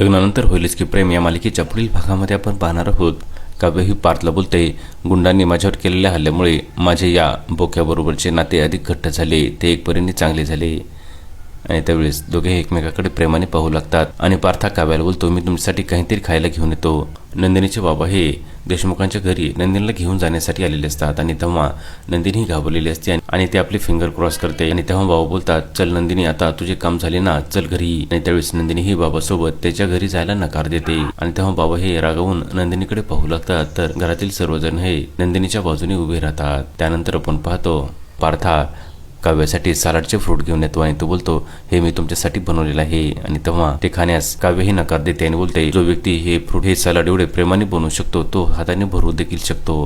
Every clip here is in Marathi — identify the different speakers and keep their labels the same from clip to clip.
Speaker 1: लग्नानंतर होईलच की प्रेम या मालिकेच्या पुढील भागामध्ये आपण पाहणार आहोत. काव्य ही पार्थला बोलते गुंडांनी माझ्यावर केलेल्या हल्ल्यामुळे माझे या बोक्याबरोबरचे नाते अधिक घट्ट झाले ते एक परीने चांगले झाले. आणि त्यावेळेस दोघे एकमेकाकडे प्रेमाने पाहू लागतात. आणि पार्था काव्याला बोलतो मी तुमच्यासाठी काहीतरी खायला घेऊन येतो. नंदिनीचे बाबा हे देशमुखांच्या घरी नंदिनीला घेऊन जाण्यासाठी आलेले असतात आणि तेव्हा नंदिनी घाबरलेली असते आणि ते आपले फिंगर क्रॉस करते. आणि तेव्हा बाबा बोलतात चल नंदिनी आता तुझे काम झाले ना चल घरी. आणि त्यावेळेस नंदिनी ही बाबासोबत त्याच्या घरी जायला नकार देते. आणि तेव्हा बाबा हे रागावून नंदिनीकडे पाहू लागतात. तर घरातील सर्वजण हे नंदिनीच्या बाजूने उभे राहतात. त्यानंतर आपण पाहतो पार्था काव्यासाठी सलाडचे फ्रूट घेऊन येतो आणि तो बोलतो हे मी तुमच्यासाठी बनवलेलं आहे. आणि तेव्हा ते खाण्यास काव्यही नकार देते आणि बोलते जो व्यक्ती हे फ्रूट हे सलाड एवढे प्रेमाने बनवू शकतो तो हाताने भरू देखील शकतो.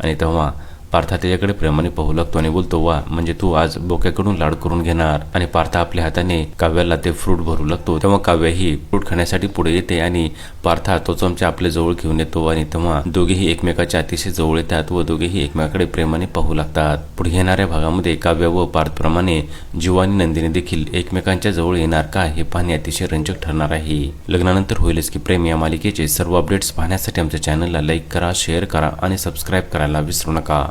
Speaker 1: आणि तेव्हा पार्था त्याच्याकडे प्रेमाने पाहू लागतो आणि बोलतो वा म्हणजे तू आज बोक्याकडून लाड करून घेणार. आणि पार्था आपल्या हाताने काव्याला ते फ्रूट भरू लागतो. तेव्हा काव्य ही फ्रूट खाण्यासाठी पुढे येते आणि पार्था तो चमचा आपल्या जवळ घेऊन येतो आणि तेव्हा दोघेही एकमेकाच्या अतिशय जवळ येतात व दोघेही एकमेकाकडे प्रेमाने पाहू लागतात. पुढे येणाऱ्या भागामध्ये काव्य व पार्थप्रमाणे जीव आणि नंदिनी देखील एकमेकांच्या जवळ येणार का हे पाहणे अतिशय रंजक ठरणार आहे. लग्नानंतर होईलच की प्रेम या मालिकेचे सर्व अपडेट्स पाहण्यासाठी आमच्या चॅनलला लाईक करा शेअर करा आणि सबस्क्राईब करायला विसरू नका.